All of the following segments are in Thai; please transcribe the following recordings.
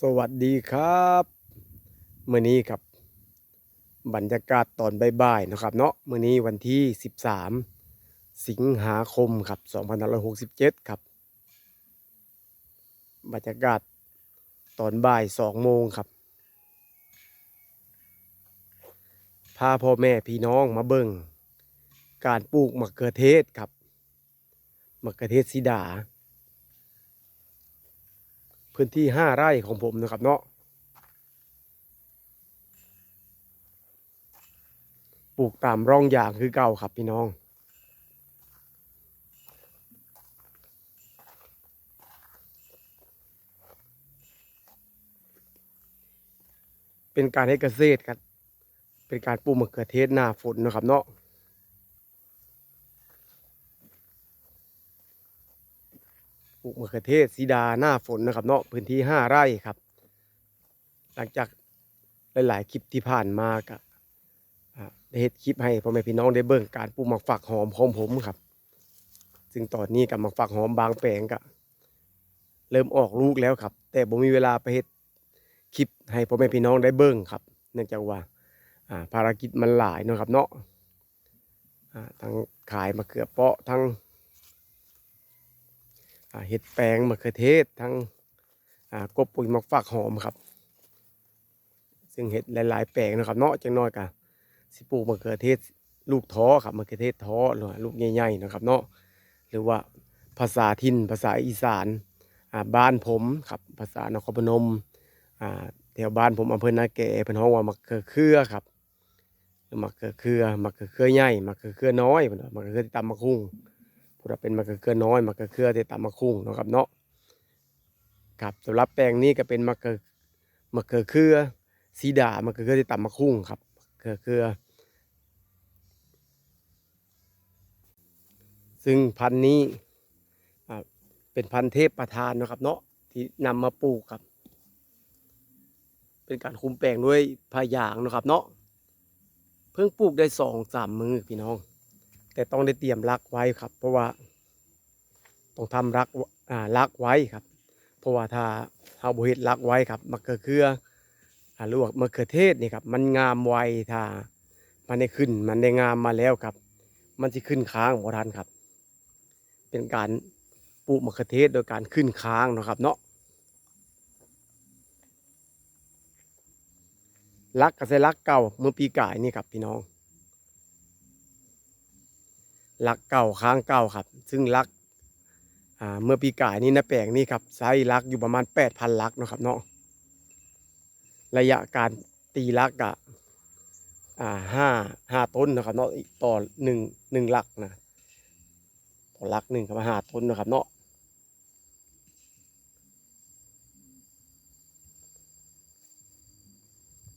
สวัสดีครับเมื้อนี้ครับ บรรยากาศตอนบ่ายๆนะครับ เนาะเมื้อนี้วันที่ 13 สิงหาคมครับ2567 ครับ บรรยากาศตอนบ่าย2โมงครับพาพ่อแม่พี่น้องมาเบิ่ง การปลูกมะเขือเทศครับมะเขือเทศสีดา พื้นที่ห้าไร่ของผมนะครับเนาะปลูกตามร่องอย่างคือเก่าครับพี่น้องเป็นการให้เกษตรครับ เป็นการปลูกมะเขือเทศหน้าฝนนะครับเนาะ ปลูกมะเขือเทศสีดาหน้าฝนนะครับ เนาะพื้นที่ห้าไร่ครับ หลังจากหลาย ๆ คลิปที่ผ่านมาก็ได้เฮ็ดคลิปให้พ่อแม่พี่น้องได้เบิ่งการปลูกหมักฝักหอมของผมครับ ซึ่งตอนนี้กับหมักฝักหอมบางแปลงก็เริ่มออกลูกแล้วครับ แต่ผมมีเวลาไปเฮ็ดคลิปให้พ่อแม่พี่น้องได้เบิ่งครับ เนื่องจากว่าภารกิจมันหลายนะครับเนาะทั้งขายมะเขือเปาะทั้ง เห็ดแปลงมะเขือเทศทั้งกบปุ๋ยมักฝักหอมครับ ซึ่งเห็ดหลายๆ แปลงนะครับเนาะจังน้อยกะสิปลูกมะเขือเทศลูกท้อครับมะเขือเทศท้อหรือลูกใหญ่ๆนะครับเนาะหรือว่าภาษาถิ่นภาษาอีสานบ้านผมครับภาษานครพนมแถวบ้านผมอำเภอนาแก่เป็นห้องว่ามะเขือเครือครับมะเขือเครือมะเขือเครือใหญ่มะเขือเครือน้อยมะเขือเครือตำมะคุ้ง พูดว่าเป็นมะเขือเขือน้อยมะเขือเขือที่ตามมะคุ้งนะครับเนาะครับสำหรับแปลงนี้ก็เป็นมะเขือมะเขือเขือสีดามะเขือเขือที่ตามมะคุ้งครับมะเขือเขือซึ่งพันธุ์นี้เป็นพันธุ์เทพประธานนะครับ เนาะที่นำมาปลูกครับ เป็นการคุมแปลงด้วยพายางนะครับ เนาะเพิ่งปลูกได้สองสามมือพี่น้อง แต่ต้องได้เตรียมรักไว้ครับ เพราะว่า ต้องทำรักอ่ารักไว้ครับ เพราะว่าถ้าเอาบุเฮ็ดรักไว้ครับมะเขือเขืออ่าหรือว่ามะเขือเทศนี่ครับ มันงามไวถ้ามันได้ขึ้น มันได้งามมาแล้วครับ มันจะขึ้นค้างบ่ทันครับ เป็นการปลูกมะเขือเทศโดยการขึ้นค้างนะครับ เนาะรักกับใส่รักเก่าเมื่อปีก่ายนี่ครับพี่น้อง ลักเก่าค้างเก่าครับ ซึ่งลักอ่าเมื่อปีก่ายนี่นะแปลงนี่ครับไซส์ลักอยู่ประมาณแปดพันลักเนาะครับเนาะระยะการตีลักอะอ่าห้าห้าต้นนะครับเนาะอีกต่อหนึ่งหนึ่งลักนะต่อลักหนึ่งกับห้าต้นนะครับเนาะ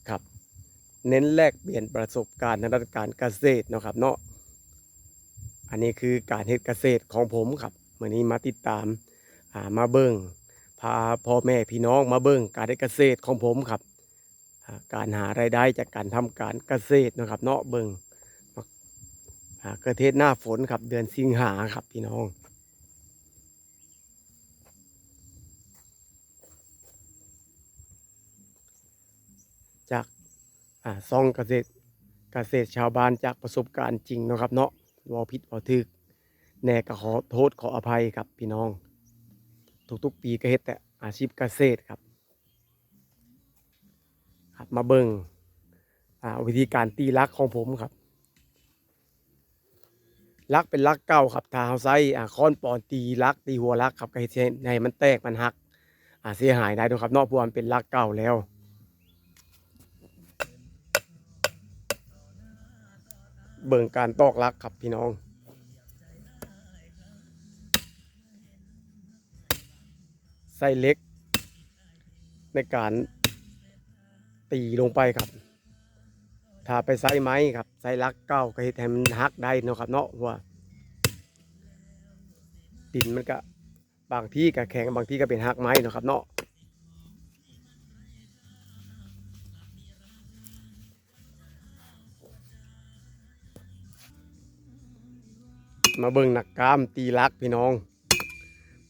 ครับ เน้นแลกเปลี่ยนประสบการณ์ทางด้านการเกษตรเนาะครับเนาะ อันนี้คือการเฮ็ดเกษตรของผมครับมื่อนี้มาติดตามอ่ามาเบิ้งพาพ่อแม่พี่น้องมาเบิ้งการเฮ็ดเกษตรของผมครับการหารายได้จากการทำการเกษตรนะครับ เนาะเบิ้งเกษตรหน้าฝนครับเดือนสิงหาครับพี่น้องจากอ่าซองเกษตรเกษตรชาวบ้านจากประสบการณ์จริงนะครับเนาะ วอผิดวอทึกแน่ก็ขอโทษขออภัยครับพี่น้อง ทุกๆ ปีก็เฮ็ดแต่อาชีพเกษตรครับ ครับมาเบิงอ่าวิธีการตีลักของผมครับ ลักเป็นลักเก่าครับถ้าเฮาใช้อ่าค้อนปอนตีลักตีหัวลักครับก็เฮ็ดให้มันแตกมันหักอ่าเสียหายได้ด้วยครับนอกพวมเป็นลักเก่าแล้ว เบิ่งการตอกลักครับพี่น้องไส้เล็ก ในการตีลงไปครับ ถ้าไปไส้ไม้ครับไส้ลักเก้าก็เฮ็ดให้มันหักได้นะครับ เนาะเพราะว่าดินมันก็บางที่ก็แข็งบางที่ก็เป็นหักไม้นะครับ เนาะ มาเบิ่งหนักกล้ามตีลักพี่น้อง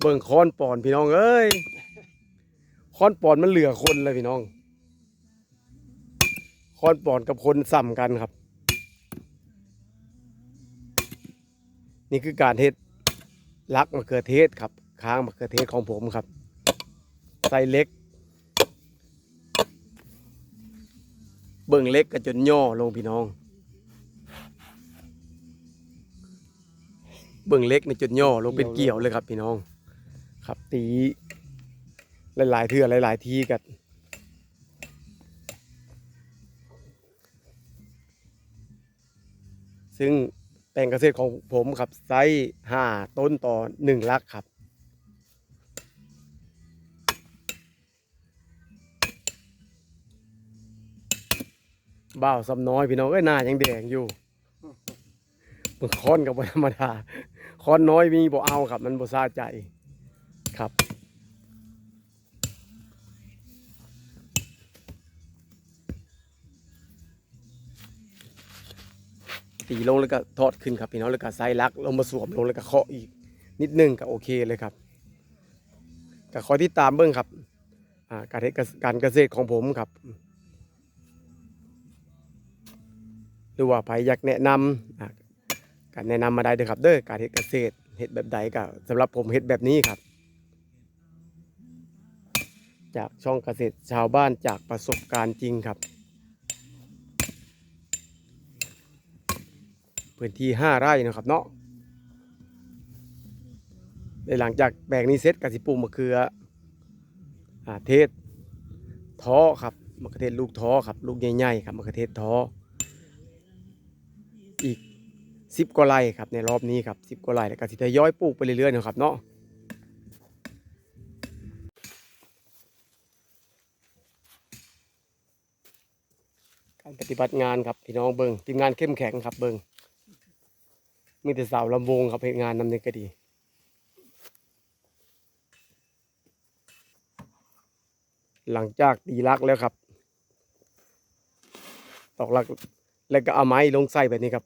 เบิ่งค้อนปอนพี่น้องเอ้ยค้อนปอนมันเหลือคนเลยพี่น้องค้อนปอนกับคนซ้ำกันครับ นี่คือการเทศลักมะเขือเทศครับ ค้างมะเขือเทศของผมครับไซส์เล็ก เบิ่งเล็กก็จนย่อลงพี่น้อง เบิ่งเล็กในจนย่อลงเป็นเกี่ยวเลยครับ พี่น้อง ครับตี หลายๆเทื่อหลาย ๆ ทีกันซึ่งแปลงเกษตรของผมครับไซส์ห้าต้นต่อหนึ่งลักครับ บ่าวสำน้อยพี่น้องก็หน้ายังแดงอยู่มันค้อนกับบ่ธรรมดา คอนน้อยมีบ่เอาครับ มันบ่ซาใจครับ ตีลงแล้วก็ทอดขึ้นครับพี่น้องแล้วก็ไซลักลงมาสวมลงแล้วก็เคาะอีก นิดนึงก็โอเคเลยครับก็คอยที่ตามเบิ้งครับการเการเกษตรของผมครับ หรือว่าใครอยากแนะนำ การแนะนำมาได้เลยครับ เด้อการเฮ็ดเกษตรเฮ็ดแบบใดก็สำหรับผมเฮ็ดแบบนี้ครับ จากช่องเกษตรชาวบ้านจากประสบการณ์จริงครับ พื้นที่ห้าไร่นะครับเนาะในหลังจากแบกนี้เสร็จกสิปลูกมะเขืออาเทศท้อครับมะเขือเทศลูกท้อครับ ลูกใหญ่ๆครับมะเขือเทศท้ออีก สิบกว่าไร่ครับในรอบนี้ครับสิบกว่าไร่แล้วก็สิทยอยปลูกไปเรื่อยๆนะครับเนาะการปฏิบัติงานครับพี่น้องเบิงทีมงานเข้มแข็งครับเบิงมีแต่สาวลำวงครับเหตุงานนำเนินก็ดีหลังจากตีลักแล้วครับ ตอกลักแล้วก็เอาไม้ลงใส่แบบนี้ครับ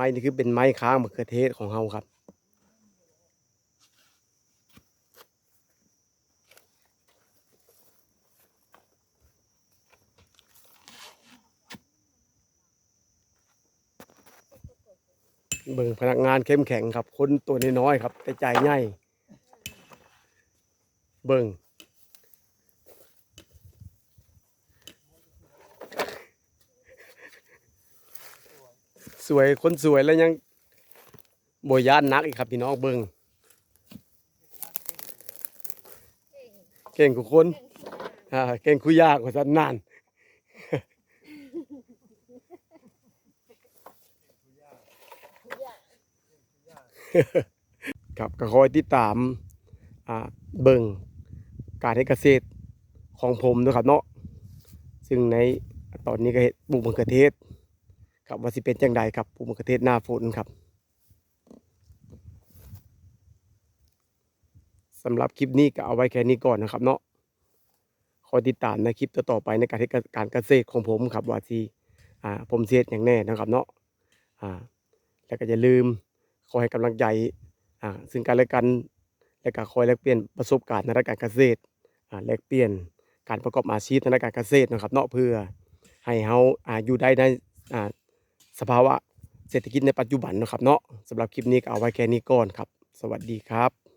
ไม้นี่คือเป็นไม้ค้างมะเขือเทศของเราครับ เบิ่งพนักงานเข้มแข็งครับ คนตัวน้อยๆครับ แต่ใจใหญ่เบิ่ง สวยคนสวยแล้วยังบยานนักอีกครับพี่น้องเบิงเก่งกุคนอ่าเก่งคุยากกว่าสันนานครับก็คอยติดตามอ่าเบิงการให้เกษตรของผมนะครับเนาะซึ่งในตอนนี้ก็เฮ็ดปลูกมะเขือเทศ ครับว่าสิเป็นจังใดครับปลูมะเขือเทศหน้าฝนครับสำหรับคลิปนี้ก็เอาไว้แค่นี้ก่อนนะครับ เนาะคอยติดตามในคลิปต่อไปในการเฮ็ดการเกษตรของผมครับว่าที่อ่าผมเสียอย่างแน่นะครับเนาะอ่าแล้วก็อย่าลืมคอยให้กำลังใจอ่าซึ่งกันและกัน และก็คอยแลกเปลี่ยนประสบการณ์ในด้านการเกษตรอ่าแลกเปลี่ยนการประกอบอาชีพในด้านการเกษตรนะครับ เนาะเพื่อให้เฮาอ่าอยู่ได้ในอ่า สภาวะเศรษฐกิจในปัจจุบันนะครับเนาะสำหรับคลิปนี้ก็เอาไว้แค่นี้ก่อนครับ สวัสดีครับ